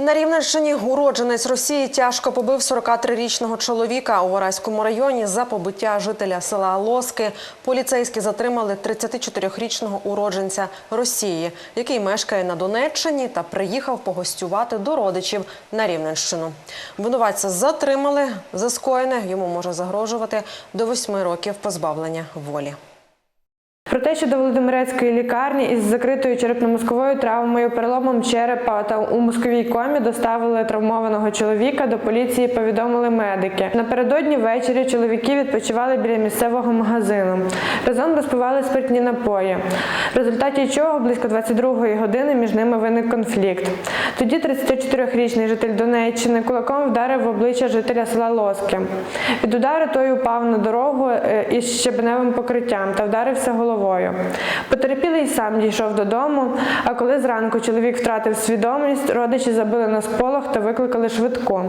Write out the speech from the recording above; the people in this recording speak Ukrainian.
На Рівненщині уродженець Росії тяжко побив 43-річного чоловіка у Вараському районі за побиття жителя села Лоски. Поліцейські затримали 34-річного уродженця Росії, який мешкає на Донеччині та приїхав погостювати до родичів на Рівненщину. Винуватця затримали за скоєне. Йому може загрожувати до 8 років позбавлення волі. Про те, що до Володимирецької лікарні із закритою черепно-мозковою травмою, переломом черепа та у мозковій комі доставили травмованого чоловіка. До поліції повідомили медики. Напередодні ввечері чоловіки відпочивали біля місцевого магазину. Разом розпивали спиртні напої, в результаті чого близько 22-ї години між ними виник конфлікт. Тоді 34-річний житель Донеччини кулаком вдарив в обличчя жителя села Лоски. Від удару той упав на дорогу е, із щебеневим покриттям та вдарився головою. Потерпілий сам дійшов додому, а коли зранку чоловік втратив свідомість, родичі забили на сполох та викликали швидку.